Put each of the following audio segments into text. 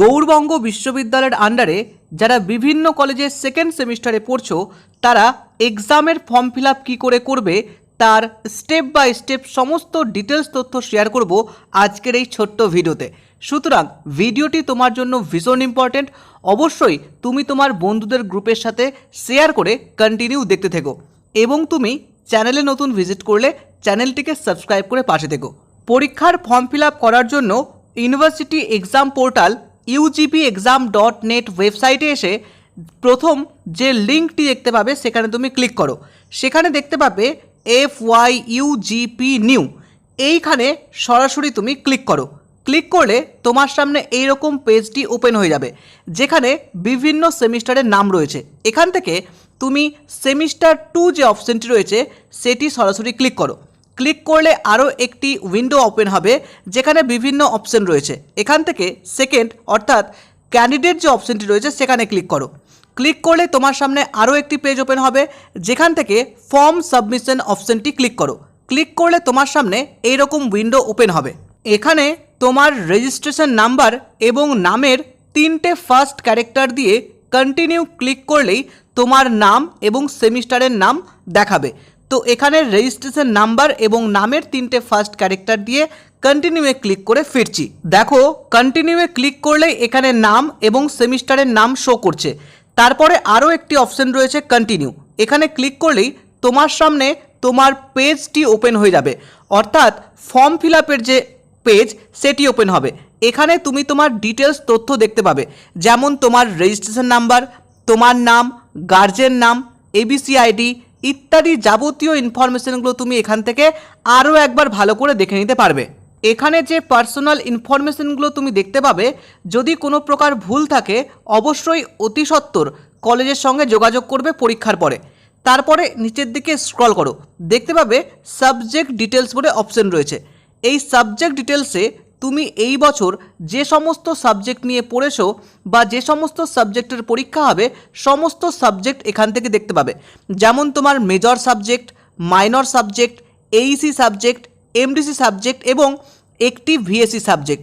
গৌরবঙ্গ বিশ্ববিদ্যালয়ের আন্ডারে যারা বিভিন্ন কলেজের সেকেন্ড সেমিস্টারে পড়ছো, তারা এক্সামের ফর্ম ফিল আপ কী করে করবে, তার স্টেপ বাই স্টেপ সমস্ত ডিটেলস তথ্য শেয়ার করব আজকের এই ছোট্ট ভিডিওতে। সুতরাং ভিডিওটি তোমার জন্য ভীষণ ইম্পর্ট্যান্ট অবশ্যই তুমি তোমার বন্ধুদের গ্রুপের সাথে শেয়ার করে কন্টিনিউ দেখতে থেকো এবং তুমি চ্যানেলে নতুন ভিজিট করলে চ্যানেলটিকে সাবস্ক্রাইব করে পাশে থেকো। পরীক্ষার ফর্ম ফিল আপ করার জন্য university exam portal UGP exam dot net ওয়েবসাইটে এসে প্রথম যে লিঙ্কটি দেখতে পাবে, সেখানে তুমি ক্লিক করো। সেখানে দেখতে পাবে এফ ওয়াই ইউজিপি নিউ এইখানে সরাসরি তুমি ক্লিক করো। ক্লিক করলে তোমার সামনে এইরকম পেজটি ওপেন হয়ে যাবে, যেখানে বিভিন্ন সেমিস্টারের নাম রয়েছে। এখান থেকে তুমি সেমিস্টার টু যে অপশনটি রয়েছে, সেটি সরাসরি ক্লিক করো। ক্লিক করলে আরও একটি উইন্ডো ওপেন হবে, যেখানে বিভিন্ন অপশন রয়েছে। এখান থেকে সেকেন্ড, অর্থাৎ ক্যান্ডিডেট যে অপশনটি রয়েছে, সেখানে ক্লিক করো। ক্লিক করলে তোমার সামনে আরও একটি পেজ ওপেন হবে, যেখান থেকে ফর্ম সাবমিশন অপশনটি ক্লিক করো। ক্লিক করলে তোমার সামনে এইরকম উইন্ডো ওপেন হবে। এখানে তোমার রেজিস্ট্রেশন নাম্বার এবং নামের তিনটে ফার্স্ট ক্যারেক্টার দিয়ে কন্টিনিউ ক্লিক করলেই তোমার নাম এবং সেমিস্টারের নাম দেখাবে। তো এখানে রেজিস্ট্রেশন নাম্বার এবং নামের তিনটে ফার্স্ট ক্যারেক্টার দিয়ে কন্টিনিউয়ে ক্লিক করে ফিরছি। দেখো কন্টিনিউয়ে ক্লিক করলে এখানে নাম এবং সেমিস্টারের নাম শো করছে। তারপরে আরও একটি অপশন রয়েছে কন্টিনিউ এখানে ক্লিক করলেই তোমার সামনে তোমার পেজটি ওপেন হয়ে যাবে। অর্থাৎ ফর্ম ফিল আপের যে পেজ সেটি ওপেন হবে। এখানে তুমি তোমার ডিটেলস তথ্য দেখতে পাবে। যেমন তোমার রেজিস্ট্রেশন নাম্বার, তোমার নাম গার্জেন নাম এবিসি আইডি ইত্যাদি যাবতীয় ইনফরমেশনগুলো তুমি এখান থেকে আরও একবার ভালো করে দেখে নিতে পারবে। এখানে যে পার্সোনাল ইনফরমেশনগুলো তুমি দেখতে পাবে, যদি কোনো প্রকার ভুল থাকে, অবশ্যই অতি সত্বর কলেজের সঙ্গে যোগাযোগ করবে পরীক্ষার পরে। তারপরে নিচের দিকে স্ক্রল করো। দেখতে পাবে সাবজেক্ট ডিটেলস বলে অপশন রয়েছে। এই সাবজেক্ট ডিটেলসে তুমি এই বছর যে সমস্ত সাবজেক্ট নিয়ে পড়েছো বা যে সমস্ত সাবজেক্টের পরীক্ষা হবে, সমস্ত সাবজেক্ট এখান থেকে দেখতে পাবে। যেমন তোমার major subject minor subject AEC subject MDC subject এবং একটি ভিএসসি সাবজেক্ট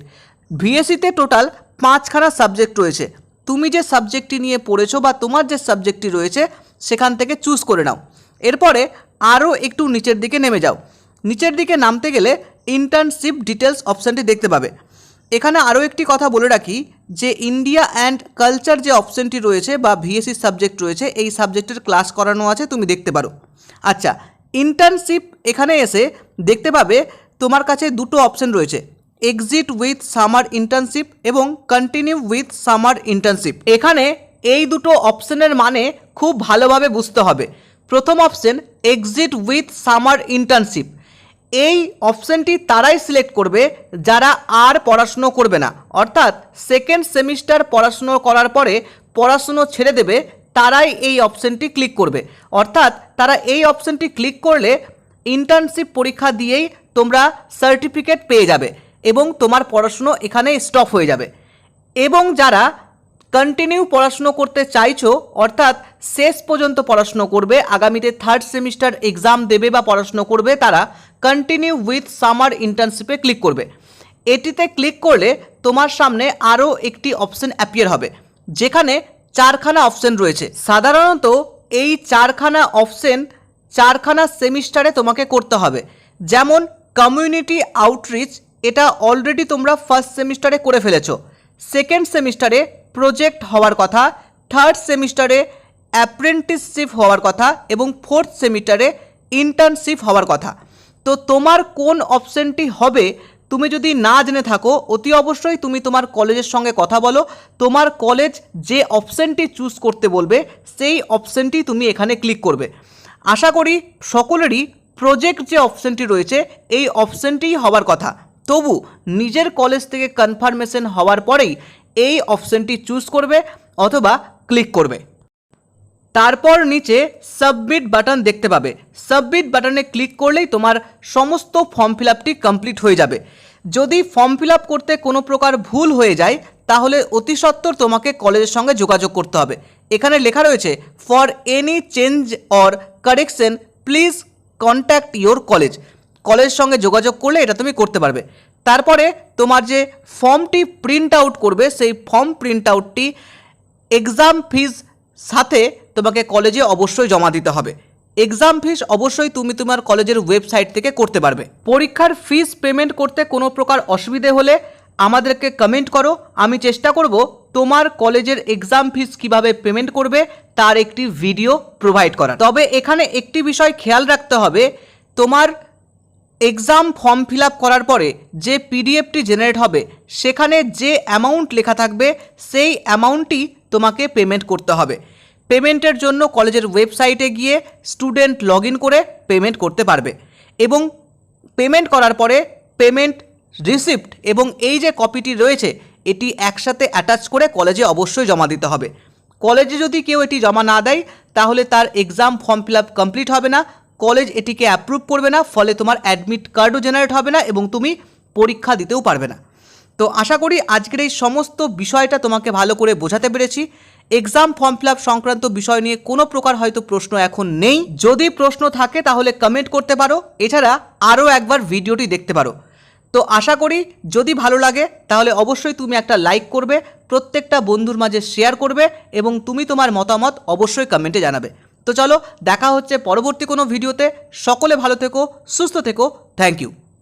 ভিএসসিতে টোটাল পাঁচখানা সাবজেক্ট রয়েছে। তুমি যে সাবজেক্টটি নিয়ে পড়েছো বা তোমার যে সাবজেক্টটি রয়েছে, সেখান থেকে চুজ করে নাও। এরপরে আরও একটু নিচের দিকে নেমে যাও। নিচের দিকে নামতে গেলে ইন্টার্নশিপ ডিটেলস অপশানটি দেখতে পাবে। এখানে আরও একটি কথা বলে রাখি যে ইন্ডিয়া অ্যান্ড কালচার যে অপশানটি রয়েছে বা ভিএসসি সাবজেক্ট রয়েছে, এই সাবজেক্টের ক্লাস করানো আছে, তুমি দেখতে পারো। আচ্ছা ইন্টার্নশিপ এখানে এসে দেখতে পাবে তোমার কাছে দুটো অপশন রয়েছে এক্সিট উইথ সামার ইন্টার্নশিপ এবং কন্টিনিউ উইথ সামার ইন্টার্নশিপ এখানে এই দুটো অপশানের মানে খুব ভালোভাবে বুঝতে হবে। প্রথম option exit with summer internship এই অপশনটি তারাই সিলেক্ট করবে যারা আর পড়াশুনো করবে না। অর্থাৎ সেকেন্ড সেমিস্টার পড়াশুনো করার পরে পড়াশুনো ছেড়ে দেবে, তারাই এই অপশনটি ক্লিক করবে। অর্থাৎ তারা এই অপশনটি ক্লিক করলে ইন্টার্নশিপ পরীক্ষা দিয়েই তোমরা সার্টিফিকেট পেয়ে যাবে এবং তোমার পড়াশুনো এখানে স্টপ হয়ে যাবে। এবং যারা কন্টিনিউ পড়াশুনো করতে চাইছো, অর্থাৎ শেষ পর্যন্ত পড়াশুনো করবে, আগামীতে থার্ড সেমিস্টার এক্সাম দেবে বা পড়াশুনো করবে তারা কন্টিনিউ উইথ সামার ইন্টার্নশিপে ক্লিক করবে। এটিতে ক্লিক করলে তোমার সামনে আরও একটি অপশন অ্যাপিয়ার হবে, যেখানে চারখানা অপশন রয়েছে। সাধারণত এই চারখানা অপশন চারখানা সেমিস্টারে তোমাকে করতে হবে। যেমন কমিউনিটি আউটরিচ এটা অলরেডি তোমরা ফার্স্ট সেমিস্টারে করে ফেলেছো। সেকেন্ড সেমিস্টারে প্রজেক্ট হওয়ার কথা থার্ড সেমিস্টারে অ্যাপ্রেন্টিসশিপ হওয়ার কথা এবং ফোর্থ সেমিস্টারে ইন্টার্নশিপ হওয়ার কথা। তো তোমার কোন অপশনটি হবে, তুমি যদি না জেনে থাকো, অতি অবশ্যই তুমি তোমার কলেজের সঙ্গে কথা বলো। তোমার কলেজ যে অপশনটি চুজ করতে বলবে, সেই অপশনটি তুমি এখানে ক্লিক করবে। আশা করি সকলেরই প্রজেক্ট যে অপশনটি রয়েছে, এই অপশনটিই হওয়ার কথা। তবু নিজের কলেজ থেকে কনফার্মেশন হওয়ার পরেই এই অপশনটি চুজ করবে অথবা ক্লিক করবে। তারপর নিচে সাবমিট বাটন দেখতে পাবে। সাবমিট বাটনে ক্লিক করলেই তোমার সমস্ত ফর্ম ফিল আপটি কমপ্লিট হয়ে যাবে। যদি ফর্ম ফিল আপ করতে কোনো প্রকার ভুল হয়ে যায়, তাহলে অতি সত্বর তোমাকে কলেজের সঙ্গে যোগাযোগ করতে হবে। এখানে লেখা রয়েছে for any change or correction please contact your college কলেজের সঙ্গে যোগাযোগ করলে এটা তুমি করতে পারবে। তারপরে তোমার যে ফর্মটি প্রিন্ট আউট করবে, সেই ফর্ম প্রিন্ট আউটটি এক্সাম ফিজ সাথে তোমাকে কলেজে অবশ্যই জমা দিতে হবে। এক্সাম ফিস অবশ্যই তুমি তোমার কলেজের ওয়েবসাইট থেকে করতে পারবে। পরীক্ষার ফিস পেমেন্ট করতে কোনো প্রকার অসুবিধে হলে আমাদেরকে কমেন্ট করো। আমি চেষ্টা করব তোমার কলেজের এক্সাম ফিস কীভাবে পেমেন্ট করবে, তার একটি ভিডিও প্রোভাইড করা তবে এখানে একটি বিষয় খেয়াল রাখতে হবে, তোমার এক্সাম ফর্ম ফিল করার পরে যে পিডিএফটি জেনারেট হবে, সেখানে যে অ্যামাউন্ট লেখা থাকবে, সেই অ্যামাউন্টই তোমাকে পেমেন্ট করতে হবে। পেমেন্টের জন্য কলেজের ওয়েবসাইটে গিয়ে স্টুডেন্ট লগ করে পেমেন্ট করতে পারবে। এবং পেমেন্ট করার পরে পেমেন্ট রিসিপ্ট এবং এই যে কপিটি রয়েছে, এটি একসাথে অ্যাটাচ করে কলেজে অবশ্যই জমা দিতে হবে। কলেজে যদি কেউ এটি জমা না দেয়, তাহলে তার এক্সাম ফর্ম ফিল কমপ্লিট হবে না কলেজ এটিকে অ্যাপ্রুভ করবে না, ফলে তোমার অ্যাডমিট কার্ডও জেনারেট হবে না এবং তুমি পরীক্ষা দিতেও পারবে না। তো আশা করি আজকের এই সমস্ত বিষয়টা তোমাকে ভালো করে বোঝাতে পেরেছি। এক্সাম ফর্ম ফিল সংক্রান্ত বিষয় নিয়ে কোনো প্রকার হয়তো প্রশ্ন এখন নেই। যদি প্রশ্ন থাকে তাহলে কমেন্ট করতে পারো। এছাড়া আরও একবার ভিডিওটি দেখতে পারো। তো আশা করি যদি ভালো লাগে তাহলে অবশ্যই তুমি একটা লাইক করবে, প্রত্যেকটা বন্ধুর মাঝে শেয়ার করবে এবং তুমি তোমার মতামত অবশ্যই কমেন্টে জানাবে। তো চলো দেখা হচ্ছে পরবর্তী কোনো ভিডিওতে। সকলে ভালো থেকো সুস্থ থেকো। Thank you